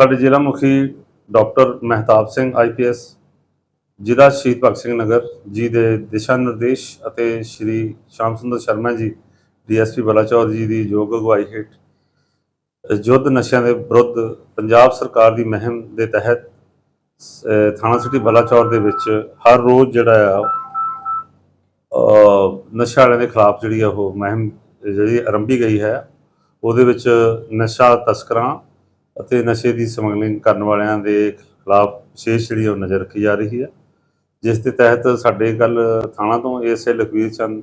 ਸਾਡੇ ਜ਼ਿਲ੍ਹਾ ਮੁਖੀ ਡਾਕਟਰ ਮਹਿਤਾਬ ਸਿੰਘ ਆਈਪੀਐਸ ਜ਼ਿਲ੍ਹਾ ਸ਼ਹੀਦ ਭਗਤ ਸਿੰਘ ਨਗਰ ਜੀ ਦੇ ਦਿਸ਼ਾ ਨਿਰਦੇਸ਼ ਅਤੇ ਸ਼੍ਰੀ ਸ਼ਾਮ ਸੁੰਦਰ ਸ਼ਰਮਾ ਜੀ ਡੀਐਸਪੀ ਬਲਾਚੌਰ ਜੀ ਦੀ ਯੋਗ ਅਗਵਾਈ ਹੇਠ ਯੁੱਧ ਨਸ਼ਿਆਂ ਦੇ ਵਿਰੁੱਧ ਪੰਜਾਬ ਸਰਕਾਰ ਦੀ ਮੁਹਿੰਮ ਦੇ ਤਹਿਤ ਥਾਣਾ ਸਿਟੀ ਬਲਾਚੌਰ ਦੇ ਵਿੱਚ ਹਰ ਰੋਜ਼ ਜਿਹੜਾ ਆ ਅਹ, ਨਸ਼ਾ ਵਾਲਿਆਂ ਦੇ ਖਿਲਾਫ ਜਿਹੜੀ ਆ ਉਹ ਮੁਹਿੰਮ ਜਿਹੜੀ ਆਰੰਭੀ ਗਈ ਹੈ ਉਹਦੇ ਵਿੱਚ ਨਸ਼ਾ ਤਸਕਰਾਂ ਅਤੇ ਨਸ਼ੇ ਦੀ ਸਮਗਲਿੰਗ ਕਰਨ ਵਾਲਿਆਂ ਦੇ ਖਿਲਾਫ ਵਿਸ਼ੇਸ਼ ਜਿਹੜੀ ਉਹ ਨਜ਼ਰ ਰੱਖੀ ਜਾ ਰਹੀ ਹੈ, ਜਿਸ ਦੇ ਤਹਿਤ ਸਾਡੇ ਕੱਲ ਥਾਣਾ ਤੋਂ ਏਐਸਏ ਲਖਵੀਰ ਚੰਦ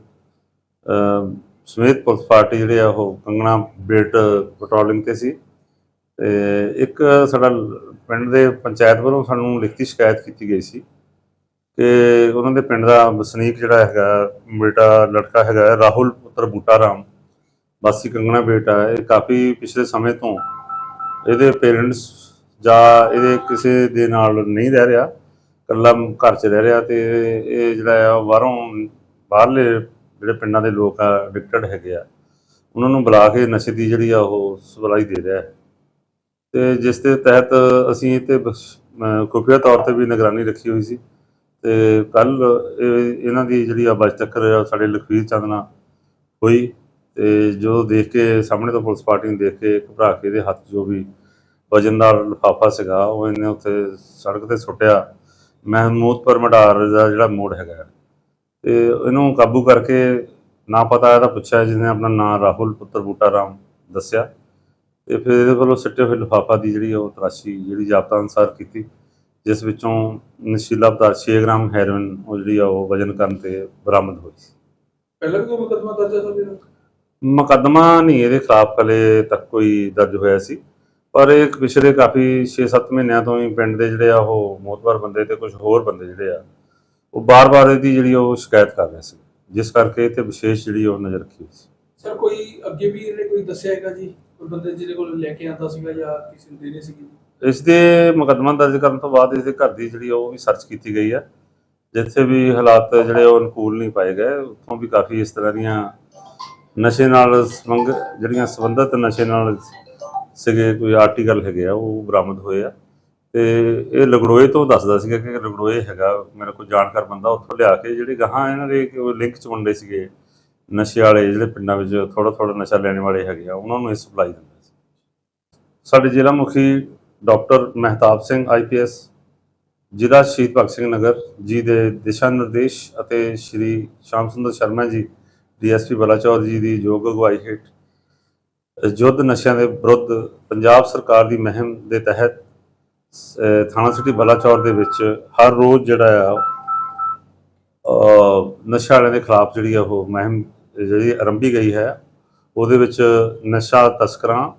ਸਮੇਤ ਪੁਲਿਸ ਪਾਰਟੀ ਜਿਹੜੇ ਆ ਉਹ ਕੰਗਣਾ ਬੇਟ ਪੈਟਰੋਲਿੰਗ ਤੇ ਸੀ ਤੇ ਇੱਕ ਸਾਡਾ ਪਿੰਡ ਦੇ ਪੰਚਾਇਤ ਵੱਲੋਂ ਸਾਨੂੰ ਲਿਖਤੀ ਸ਼ਿਕਾਇਤ ਕੀਤੀ ਗਈ ਸੀ ਕਿ ਉਹਨਾਂ ਦੇ ਪਿੰਡ ਦਾ ਵਸਨੀਕ ਜਿਹੜਾ ਹੈਗਾ, ਬੇਟਾ ਲੜਕਾ ਹੈਗਾ ਰਾਹੁਲ ਪੁੱਤਰ ਬੂਟਾ ਰਾਮ ਵਾਸੀ ਕੰਗਣਾ ਬੇਟਾ ਇਹ ਕਾਫੀ ਪਿਛਲੇ ਸਮੇਂ ਤੋਂ ਇਹਦੇ ਪੇਰੈਂਟਸ ਜਾਂ ਇਹਦੇ ਕਿਸੇ ਦੇ ਨਾਲ ਨਹੀਂ ਰਹਿ ਰਿਹਾ ਇਕੱਲਾ ਘਰ 'ਚ ਰਹਿ ਰਿਹਾ ਤੇ ਇਹ ਜਿਹੜਾ ਆ ਬਾਹਰੋਂ ਬਾਹਰਲੇ ਜਿਹੜੇ ਪਿੰਡਾਂ ਦੇ ਲੋਕ ਆ ਐਡਿਕਟਡ ਹੈਗੇ ਆ ਉਹਨਾਂ ਨੂੰ ਬੁਲਾ ਕੇ ਨਸ਼ੇ ਦੀ ਜਿਹੜੀ ਆ ਉਹ ਸਪਲਾਈ ਦੇ ਰਿਹਾ ਹੈ। ਤੇ ਜਿਸ ਦੇ ਤਹਿਤ ਅਸੀਂ ਇਹ ਤੇ ਬਸ, ਖੁਫੀਆ ਤੌਰ ਤੇ ਵੀ ਨਿਗਰਾਨੀ ਰੱਖੀ ਹੋਈ ਸੀ ਤੇ ਕੱਲ ਇਹਨਾਂ ਦੀ ਜਿਹੜੀ ਆ ਬਚ ਤੱਕ ਸਾਡੇ ਲਖਵੀਰ ਚੰਦ ਨਾਲ ਹੋਈ ਤੇ ਜੋ ਦੇਖ ਕੇ ਸਾਹਮਣੇ ਤੋਂ ਪੁਲਿਸ ਪਾਰਟੀ ਨੂੰ ਦੇਖ ਕੇ ਘਬਰਾ ਕੇ ਇਹਦੇ ਹੱਥ ਜੋ ਵੀ ਵਜਨਦਾਰ ਲਿਫਾਫਾ ਸੀਗਾ ਉਹ ਇਹਨੇ ਉੱਥੇ ਸੜਕ ਤੇ ਸੁੱਟਿਆ। ਮਹਿਮੂਦਪੁਰ ਮਢਾਰ ਦਾ ਜਿਹੜਾ ਮੋੜ ਹੈਗਾ ਤੇ ਇਹਨੂੰ ਕਾਬੂ ਕਰਕੇ ਨਾ ਪਤਾ ਇਹਦਾ ਪੁੱਛਿਆ ਜਿਹਨੇ ਆਪਣਾ ਨਾਮ ਰਾਹੁਲ ਪੁੱਤਰ ਬੂਟਾ ਰਾਮ ਦੱਸਿਆ। ਤੇ ਫਿਰ ਇਹਦੇ ਵੱਲੋਂ ਸਿੱਟੇ ਹੋਏ ਲਿਫਾਫਾ ਦੀ ਜਿਹੜੀ ਉਹ ਤਰਾਸ਼ੀ ਜਿਹੜੀ ਜ਼ਾਬਤਾ ਅਨੁਸਾਰ ਕੀਤੀ ਜਿਸ ਵਿੱਚੋਂ ਨਸ਼ੀਲਾ ਪਦਾਰਥ 6 ਗ੍ਰਾਮ ਹੈਰੋਇਨ ਉਹ ਜਿਹੜੀ ਆ ਉਹ ਵਜਨ ਕਰਨ ਤੇ ਬਰਾਮਦ ਹੋਈ ਸੀ। ਪਹਿਲਾਂ ਵੀ ਕੋਈ ਮੁਕੱਦਮਾ ਦਰਜ ਹੈ ਸਰ ਇਹਦਾ ਮੁਕੱਦਮਾ ਨਹੀਂ ਇਹਦੇ ਖਿਲਾਫ ਹਲੇ ਤੱਕ ਕੋਈ ਦਰਜ ਹੋਇਆ ਸੀ। ਪਰ ਇਹ ਪਿਛਲੇ ਕਾਫੀ 6-7 ਮਹੀਨਿਆਂ ਤੋਂ ਹੀ ਪਿੰਡ ਦੇ ਜਿਹੜੇ ਆ ਉਹ ਮੋਤਬਰ ਬੰਦੇ ਤੇ ਕੁਝ ਹੋਰ ਬੰਦੇ ਜਿਹੜੇ ਆ ਉਹ ਬਾਰ-ਬਾਰ ਇਹਦੀ ਜਿਹੜੀ ਉਹ ਸ਼ਿਕਾਇਤ ਕਰ ਰਹੇ ਸੀ। ਜਿਸ ਕਰਕੇ ਇਹ ਤੇ ਵਿਸ਼ੇਸ਼ ਜਿਹੜੀ ਉਹ ਨਜ਼ਰ ਰੱਖੀ ਸੀ। ਸਰ ਕੋਈ ਅੱਗੇ ਵੀ ਇਹਨੇ ਕੋਈ ਦੱਸਿਆ ਹੈਗਾ ਜੀ? ਕੋਈ ਬੰਦੇ ਜਿਹਦੇ ਕੋਲ ਲੈ ਕੇ ਆਂਦਾ ਸੀਗਾ ਜਾਂ ਕਿਸੇ ਨੂੰ ਦੇਣੀ ਸੀਗੀ? ਇਸ ਦੇ ਮੁਕੱਦਮਾ ਦਰਜ ਕਰਨ ਤੋਂ ਬਾਅਦ ਇਸ ਦੇ ਘਰ ਦੀ ਜਿਹੜੀ ਉਹ ਵੀ ਸਰਚ ਕੀਤੀ ਗਈ ਹੈ ਜਿੱਥੇ ਵੀ ਹਾਲਾਤ ਜਿਹੜੇ ਉਹ ਅਨੁਕੂਲ ਨਹੀਂ ਪਾਏ ਗਏ ਉੱਥੋਂ ਵੀ ਕਾਫੀ ਇਸ ਤਰ੍ਹਾਂ ਦੀਆਂ ਨਸ਼ੇ ਨਾਲ ਸੰਬੰਧ ਜਿਹੜੀਆਂ ਸੰਬੰਧਿਤ ਨਸ਼ੇ ਨਾਲ ਸੀਗੇ, ਕੋਈ ਆਰਟੀਕਲ ਹੈਗੇ ਆ, ਉਹ ਬਰਾਮਦ ਹੋਏ ਆ। ਤੇ ਇਹ ਲਗੜੋਏ ਤੋਂ ਦੱਸਦਾ ਸੀਗਾ ਕਿ ਲਗੜੋਏ ਹੈਗਾ, ਮੇਰੇ ਕੋਲ ਜਾਣਕਾਰ ਬੰਦਾ ਉੱਥੋਂ ਲਿਆ ਕੇ, ਜਿਹੜੇ ਗਾਹਾਂ ਇਹਨਾਂ ਦੇ ਲਿੰਕ ਚ ਮੁੰਡੇ ਸੀਗੇ, ਨਸ਼ੇ ਵਾਲੇ, ਜਿਹੜੇ ਪਿੰਡਾਂ ਵਿੱਚ ਥੋੜਾ ਥੋੜਾ ਨਸ਼ਾ ਲੈਣ ਵਾਲੇ ਹੈਗੇ ਆ, ਉਹਨਾਂ ਨੂੰ ਇਹ ਸਪਲਾਈ ਦਿੰਦਾ ਸੀ। ਸਾਡੇ ਜ਼ਿਲ੍ਹਾ ਮੁਖੀ ਡਾਕਟਰ ਮਹਿਤਾਬ ਸਿੰਘ ਆਈਪੀਐਸ ਜ਼ਿਲ੍ਹਾ ਸ਼ਹੀਦ ਭਗਤ ਸਿੰਘ ਨਗਰ, ਜੀ ਦੇ ਦਿਸ਼ਾ ਨਿਰਦੇਸ਼ ਅਤੇ ਸ਼੍ਰੀ ਸ਼ਾਮ ਸੁੰਦਰ ਸ਼ਰਮਾ ਜੀ ਡੀਐਸਪੀ ਬਲਾਚੌਰ ਜੀ ਦੀ ਯੋਗ ਅਗਵਾਈ ਹੇਠ ਯੁੱਧ ਨਸ਼ਿਆਂ ਦੇ ਵਿਰੁੱਧ ਪੰਜਾਬ ਸਰਕਾਰ ਦੀ ਮੁਹਿੰਮ ਦੇ ਤਹਿਤ ਥਾਣਾ ਸਿਟੀ ਬਲਾਚੌਰ ਦੇ ਵਿੱਚ ਹਰ ਰੋਜ਼ ਜਿਹੜਾ ਆ ਨਸ਼ਾ ਵਾਲਿਆਂ ਦੇ ਖਿਲਾਫ ਜਿਹੜੀ ਆ ਉਹ ਮੁਹਿੰਮ ਜਿਹੜੀ ਆਰੰਭੀ ਗਈ ਹੈ, ਉਹਦੇ ਵਿੱਚ ਨਸ਼ਾ ਤਸਕਰਾਂ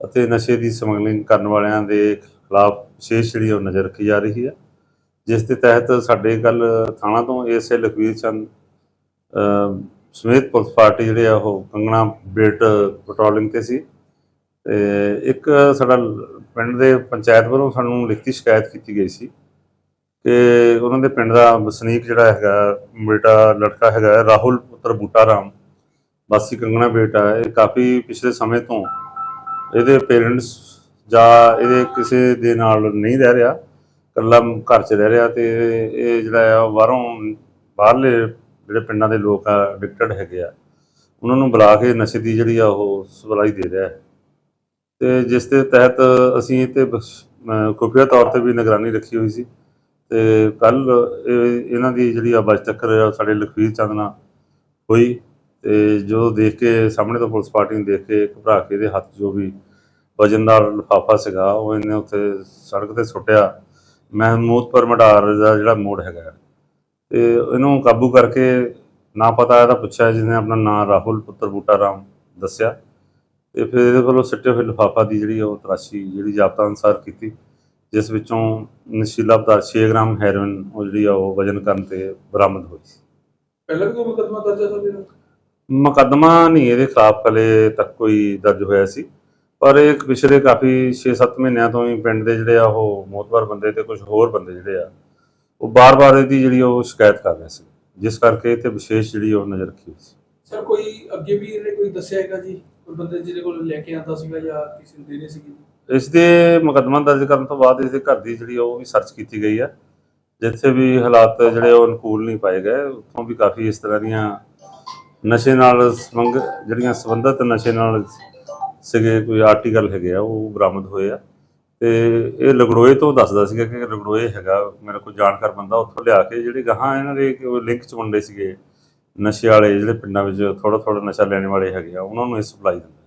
ਅਤੇ ਨਸ਼ੇ ਦੀ ਸਮਗਲਿੰਗ ਕਰਨ ਵਾਲਿਆਂ ਦੇ ਖਿਲਾਫ ਵਿਸ਼ੇਸ਼ ਜਿਹੜੀ ਉਹ ਨਜ਼ਰ ਰੱਖੀ ਜਾ ਰਹੀ ਹੈ। ਜਿਸ ਦੇ ਤਹਿਤ ਸਾਡੇ ਕੱਲ ਥਾਣਾ ਤੋਂ ਏਐਸਏ ਲਖਵੀਰ ਚੰਦ ਅਹ, ਸਮੇਤ ਪੁਲਿਸ ਪਾਰਟੀ ਜਿਹੜੇ ਆ ਉਹ ਕੰਗਣਾ ਬੇਟ ਪੈਟਰੋਲਿੰਗ ਤੇ ਸੀ। ਤੇ ਇੱਕ ਸਾਡਾ ਪਿੰਡ ਦੇ ਪੰਚਾਇਤ ਵੱਲੋਂ ਸਾਨੂੰ ਲਿਖਤੀ ਸ਼ਿਕਾਇਤ ਕੀਤੀ ਗਈ ਸੀ ਕਿ ਉਹਨਾਂ ਦੇ ਪਿੰਡ ਦਾ ਵਸਨੀਕ ਜਿਹੜਾ ਹੈਗਾ ਬੇਟਾ ਲੜਕਾ ਹੈਗਾ ਰਾਹੁਲ ਪੁੱਤਰ ਬੂਟਾ ਰਾਮ ਵਾਸੀ ਕੰਗਣਾ ਬੇਟਾ ਹੈ ਇਹ ਕਾਫੀ ਪਿਛਲੇ ਸਮੇਂ ਤੋਂ ਇਹਦੇ ਪੇਰੈਂਟਸ ਜਾਂ ਇਹਦੇ ਕਿਸੇ ਦੇ ਨਾਲ ਨਹੀਂ ਰਹਿ ਰਿਹਾ ਇਕੱਲਾ ਘਰ 'ਚ ਰਹਿ ਰਿਹਾ ਤੇ ਇਹ ਜਿਹੜਾ ਆ ਬਾਹਰੋਂ ਬਾਹਰਲੇ ਜਿਹੜੇ ਪਿੰਡਾਂ ਦੇ ਲੋਕ ਆ ਐਡਿਕਟਡ ਹੈਗੇ ਆ, ਉਹਨਾਂ ਨੂੰ ਬੁਲਾ ਕੇ ਨਸ਼ੇ ਦੀ ਜਿਹੜੀ ਆ ਉਹ ਸਪਲਾਈ ਦੇ ਰਿਹਾ ਹੈ। ਤੇ ਜਿਸ ਦੇ ਤਹਿਤ ਅਸੀਂ ਇਹ ਤੇ ਖੁਫੀਆ ਤੌਰ ਤੇ ਵੀ ਨਿਗਰਾਨੀ ਰੱਖੀ ਹੋਈ ਸੀ। ਤੇ ਕੱਲ ਇਹਨਾਂ ਦੀ ਜਿਹੜੀ ਆ ਬਜ ਤੱਕ ਸਾਡੇ ਲਖਵੀਰ ਚੰਦ ਨਾਲ ਹੋਈ। ਤੇ ਜੋ ਦੇਖ ਕੇ, ਸਾਹਮਣੇ ਤੋਂ ਪੁਲਿਸ ਪਾਰਟੀ ਨੂੰ ਦੇਖ ਕੇ ਘਬਰਾ ਕੇ ਇਹਦੇ ਹੱਥ ਜੋ ਵੀ ਵਜਨਦਾਰ ਲਿਫਾਫਾ ਸੀਗਾ, ਉਹ ਇਹਨੇ ਉੱਥੇ ਸੜਕ ਤੇ ਸੁੱਟਿਆ। ਮਹਿਮੂਦਪੁਰ ਮਢਾਰ ਦਾ ਜਿਹੜਾ ਮੋੜ ਹੈਗਾ ਤੇ ਇਹਨੂੰ ਕਾਬੂ ਕਰਕੇ ਨਾ ਪਤਾ ਇਹਦਾ ਪੁੱਛਿਆ ਜਿਹਨੇ ਆਪਣਾ ਨਾਮ ਰਾਹੁਲ ਪੁੱਤਰ ਬੂਟਾ ਰਾਮ ਦੱਸਿਆ। ਤੇ ਫਿਰ ਇਹਦੇ ਵੱਲੋਂ ਸਿੱਟੇ ਹੋਏ ਲਿਫਾਫਾ ਦੀ ਜਿਹੜੀ ਉਹ ਤਰਾਸ਼ੀ ਜਿਹੜੀ ਜ਼ਾਬਤਾ ਅਨੁਸਾਰ ਕੀਤੀ ਜਿਸ ਵਿੱਚੋਂ ਨਸ਼ੀਲਾ ਪਦਾਰਥ 6 ਗ੍ਰਾਮ ਹੈਰੋਇਨ ਉਹ ਜਿਹੜੀ ਆ ਉਹ ਵਜਨ ਕਰਨ ਤੇ ਬਰਾਮਦ ਹੋਈ ਸੀ। ਪਹਿਲਾਂ ਵੀ ਕੋਈ ਮੁਕੱਦਮਾ ਦਰਜ ਹੈ ਸਰ ਇਹਦਾ ਮੁਕੱਦਮਾ ਨਹੀਂ ਇਹਦੇ ਖਿਲਾਫ ਹਲੇ ਤੱਕ ਕੋਈ ਦਰਜ ਹੋਇਆ ਸੀ। ਪਰ ਇਹ ਪਿਛਲੇ ਕਾਫੀ 6-7 ਮਹੀਨਿਆਂ ਤੋਂ ਹੀ ਪਿੰਡ ਦੇ ਜਿਹੜੇ ਆ ਉਹ ਮੋਤਬਰ ਬੰਦੇ ਤੇ ਕੁਝ ਹੋਰ ਬੰਦੇ ਜਿਹੜੇ ਆ ਉਹ ਬਾਰ-ਬਾਰ ਇਹਦੀ ਜਿਹੜੀ ਉਹ ਸ਼ਿਕਾਇਤ ਕਰ ਰਹੇ ਸੀ। ਜਿਸ ਕਰਕੇ ਤੇ ਵਿਸ਼ੇਸ਼ ਜਿਹੜੀ ਉਹ ਨਜ਼ਰ ਰੱਖੀ ਹੋਈ ਸੀ। ਸਰ ਕੋਈ ਅੱਗੇ ਵੀ ਇਹਨੇ ਕੋਈ ਦੱਸਿਆ ਹੈਗਾ ਜੀ? ਕੋਈ ਬੰਦੇ ਜਿਹਦੇ ਕੋਲ ਲੈ ਕੇ ਆਂਦਾ ਸੀਗਾ ਜਾਂ ਕਿਸੇ ਨੂੰ ਦੇਣੀ ਸੀਗੀ? ਇਸ ਦੇ ਮੁਕੱਦਮਾ ਦਰਜ ਕਰਨ ਤੋਂ ਬਾਅਦ ਇਸ ਦੇ ਘਰ ਦੀ ਜਿਹੜੀ ਉਹ ਵੀ ਸਰਚ ਕੀਤੀ ਗਈ ਹੈ ਜਿੱਥੇ ਵੀ ਹਾਲਾਤ ਜਿਹੜੇ ਉਹ ਅਨੁਕੂਲ ਨਹੀਂ ਪਾਏ ਗਏ ਉੱਥੋਂ ਵੀ ਕਾਫੀ ਇਸ ਤਰ੍ਹਾਂ ਦੀਆਂ ਨਸ਼ੇ ਨਾਲ ਸੰਬੰਧ ਜਿਹੜੀਆਂ ਸੰਬੰਧਿਤ ਨਸ਼ੇ ਨਾਲ ਸੀਗੇ ਕੋਈ ਆਰਟੀਕਲ ਹੈਗੇ ਆ ਉਹ ਬਰਾਮਦ ਹੋਏ ਆ। ਤੇ ਇਹ ਲਗੜੋਏ ਤੋਂ ਦੱਸਦਾ ਸੀਗਾ ਕਿ ਲਗੜੋਏ ਹੈਗਾ, ਮੇਰੇ ਕੋਲ ਜਾਣਕਾਰ ਬੰਦਾ ਉੱਥੋਂ ਲਿਆ ਕੇ ਜਿਹੜੇ ਗਾਹਾਂ ਇਹਨਾਂ ਦੇ ਲਿੰਕ ਚ ਮੁੰਡੇ ਸੀਗੇ, ਨਸ਼ੇ ਵਾਲੇ ਜਿਹੜੇ ਪਿੰਡਾਂ ਵਿੱਚ ਥੋੜਾ ਥੋੜਾ ਨਸ਼ਾ ਲੈਣ ਵਾਲੇ ਹੈਗੇ ਆ, ਉਹਨਾਂ ਨੂੰ ਇਹ ਸਪਲਾਈ ਦਿੰਦੇ